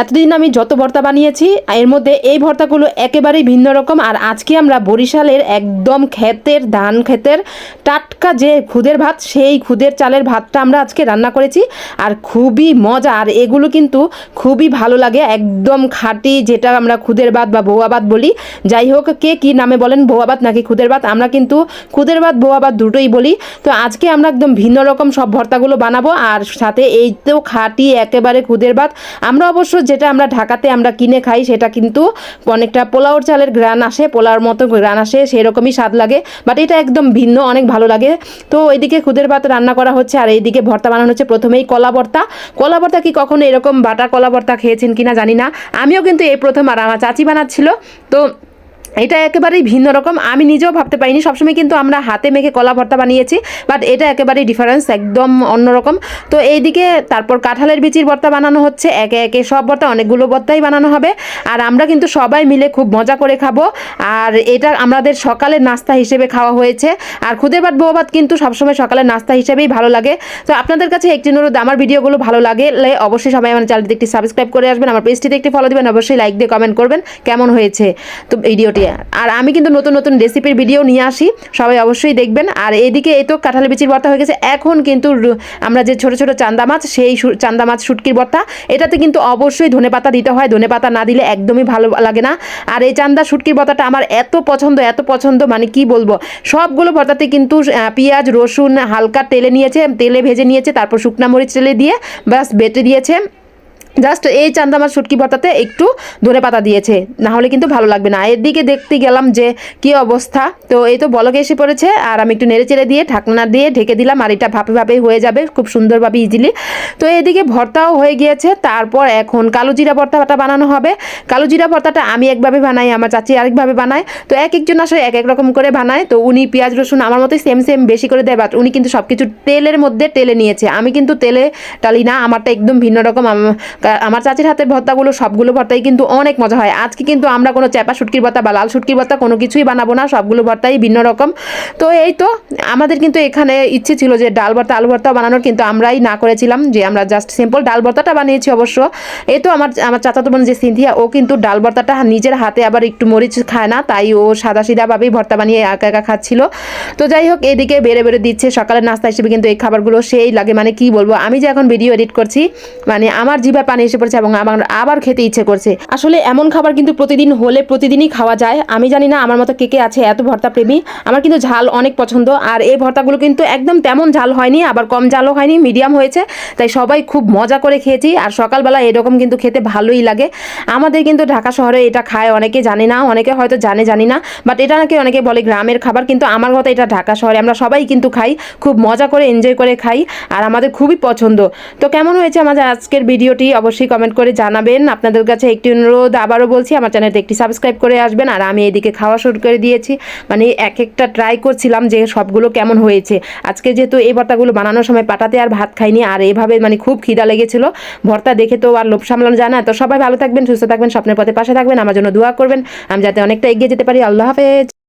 এতদিন আমি যত ভর্তা বানিয়েছি, এর মধ্যে এই ভর্তাগুলো একেবারেই ভিন্ন রকম। আর আজকে আমরা বরিশালের একদম ক্ষেতের, ধান ক্ষেতের টাটকা যে খুদের ভাত, সেই খুদের চালের ভাতটা আমরা আজকে রান্না করেছি। আর খুবই মজা। আর এগুলো কিন্তু খুবই ভালো লাগে। একদম খাঁটি যেটা আমরা খুদের ভাত বা ভাত বলি। যাই হোক, কে কি নামে বলেন? ভাত নাকি খুদের ভাত? আমরা কিন্তু খুদের ভাত ভাত দুটোই বলি। তো আজকে আমরা একদম ভিন্ন রকম সব ভর্তাগুলো বানাবো। আর সাথে এই তো খাঁটি একেবারে খুদের ভাত। আমরা অবশ্য যেটা আমরা ঢাকাতে আমরা কিনে খাই, সেটা কিন্তু অনেকটা পোলাওর চালের গ্রান আসে, পোলাওর মতো গ্রান আসে, সেরকমই স্বাদ লাগে। বাট এটা একদম ভিন্ন, অনেক ভালো লাগে। তো এদিকে খুদের ভাত রান্না করা হচ্ছে, আর এইদিকে ভর্তা বানানো হচ্ছে। প্রথমেই কলা ভর্তা। কলা ভর্তা কি কখনো এরকম বাটা কলা ভর্তা খেয়েছেন কিনা জানি না। আমিও কিন্তু এই প্রথম আর আমার চাচি বানাচ্ছিল। তো এটা একেবারেই ভিন্ন রকম। আমি নিজেও ভাবতে পারিনি, সবসময় কিন্তু আমরা হাতে মেখে কলা ভর্তা বানিয়েছি বাট এটা একেবারেই ডিফারেন্স একদম অন্যরকম তো এইদিকে তারপর কাঁঠালের বিচির ভর্তা বানানো হচ্ছে, একে একে সব ভর্তা, অনেকগুলো ভর্তাই বানানো হবে। আর আমরা কিন্তু সবাই মিলে খুব মজা করে খাব। আর এটা আমাদের সকালের নাস্তা হিসেবে খাওয়া হয়েছে। আর খুদের ভাত, বউ ভাত কিন্তু সবসময় সকালের নাস্তা হিসেবেই ভালো লাগে। তো আপনাদের কাছে একটি অনুরোধ, আমার ভিডিওগুলো ভালো লাগলে অবশ্যই সবাই আমার চ্যানেলটি একটি সাবস্ক্রাইব করে আসবেন, আমার পেজটিতে একটি ফলো দেবেন, অবশ্যই লাইক দিয়ে কমেন্ট করবেন, কেমন হয়েছে? তো ভিডিওটি আর আমি কিন্তু নতুন নতুন রেসিপির ভিডিও নিয়ে আসি। সবাই অবশ্যই দেখবেন। আর এদিকে এই তো কাঁঠালি বিচির ভর্তা হয়ে গেছে। এখন কিন্তু আমরা যে ছোট ছোট চান্দা মাছ, সেই চান্দা মাছ শুটকির ভর্তা এটাতে কিন্তু অবশ্যই ধনেপাতা দিতে হয়। ধনেপাতা না দিলে একদমই ভালো লাগে না। আর এই চান্দা শুটকির ভর্তাটা আমার এত পছন্দ এত পছন্দ মানে কি বলব? সবগুলো ভর্তাতে কিন্তু পেঁয়াজ, রসুন, হালকা তেলে নিয়েছে, তেলে ভেজে নিয়েছে, তারপর শুকনা মরিচ তেলে দিয়ে ব্যাস বেটে দিয়েছে। জাস্ট এই চান্দা মাছ শুটকি ভর্তাতে একটু ধনে পাতা দিয়েছে। না হলে কিন্তু ভালো লাগবে না। এর দিকে দেখতে গেলাম যে কি অবস্থা। তো এই তো বলকে এসে পড়েছে। আর আমি একটু নেড়ে চেড়ে দিয়ে ঢাকনা দিয়ে ঢেকে দিলাম আর এটা ভাপে ভাপে হয়ে যাবে খুব সুন্দরভাবে ইজিলি তো এদিকে ভর্তাও হয়ে গিয়েছে। তারপর এখন কালো জিরা ভর্তাটা বানানো হবে। কালো জিরা ভর্তাটা আমি একভাবে বানাই, আমার চাচি আরেকভাবে বানায়। তো এক একজন আসলে এক এক রকম করে বানায়। তো উনি পেঁয়াজ, রসুন আমার মতোই সেম সেম বেশি করে দেয় বাট উনি কিন্তু সব কিছু তেলের মধ্যে তেলে নিয়েছে। আমি কিন্তু তেলে টালি না, আমারটা একদম ভিন্ন রকম আমার চাচির হাতের ভর্তাগুলো, সবগুলো ভর্তাই কিন্তু অনেক মজা হয়। আজকে কিন্তু আমরা কোনো চ্যাপা শুটকির ভর্তা বা লাল শুটকির ভর্তা কোনো কিছুই বানাবো না, সবগুলো ভর্তাই ভিন্ন রকম। তো এই তো, আমাদের কিন্তু এখানে ইচ্ছে ছিল যে ডাল ভর্তা, আলু ভর্তা বানানোর, কিন্তু আমরাই না করেছিলাম যে আমরা জাস্ট সিম্পল ডাল ভর্তাটা বানিয়েছি অবশ্য। এই তো আমার আমার চাচাতো বোন যে সিন্ধিয়া ও কিন্তু ডাল ভর্তাটা নিজের হাতে আবার একটু মরিচ খায় না, তাই ও সাদা সিধাভাবেই ভর্তা বানিয়ে একা একা খাচ্ছিল। তো যাই হোক, এদিকে বেড়ে বেড়ে দিচ্ছে, সকালের নাস্তা হিসেবে কিন্তু এই খাবারগুলো সেই লাগে। মানে কি বলব, আমি যে এখন ভিডিও এডিট করছি মানে আমার জিভায় পানি এসে পড়েছে এবং আমার আবার খেতে ইচ্ছে করছে। আসলে এমন খাবার কিন্তু প্রতিদিন হলে প্রতিদিনই খাওয়া যায়। আমি জানি না আমার মতো কে কে আছে এত ভর্তা প্রেমী আমার কিন্তু ঝাল অনেক পছন্দ আর এই ভর্তাগুলো কিন্তু একদম তেমন ঝাল হয়নি, আবার কম ঝালও হয়নি, মিডিয়াম হয়েছে। তাই সবাই খুব মজা করে খেয়েছি আর সকালবেলা এরকম কিন্তু খেতে ভালোই লাগে। আমাদের কিন্তু ঢাকা শহরে এটা খায়, অনেকে জানে না, অনেকে হয়তো জানে, জানি না। বাট এটা নাকি অনেকে বলে গ্রামের খাবার, কিন্তু আমার কথা এটা ঢাকা শহরে আমরা সবাই কিন্তু খাই, খুব মজা করে এনজয় করে খাই, আর আমাদের খুবই পছন্দ। তো কেমন হয়েছে আমাদের আজকের ভিডিওটি? অবশ্যই কমেন্ট করে জানাবেন। আপনাদের কাছে একটি অনুরোধ, আবারও বলছি, আমার চ্যানেলটা একটি সাবস্ক্রাইব করে আসবেন। আর আমি এদিকে খাওয়া শুরু করে দিয়েছি। মানে এক একটা ট্রাই করছিলাম যে সবগুলো কেমন হয়েছে। আজকে যেহেতু এই ভর্তাগুলো বানানোর সময় পাটাতে আর ভাত খাইনি, আর এভাবে মানে খুব খিদা লেগেছিল। ভর্তা দেখে তো আর লোভ সামলানো যায় না। তো সবাই ভালো থাকবেন, সুস্থ থাকবেন, স্বপ্নের পথে পাশে থাকবেন। আমার জন্য দোয়া করবেন। আমি যাতে অনেকটা এগিয়ে যেতে পারি। আল্লাহ হাফেজ।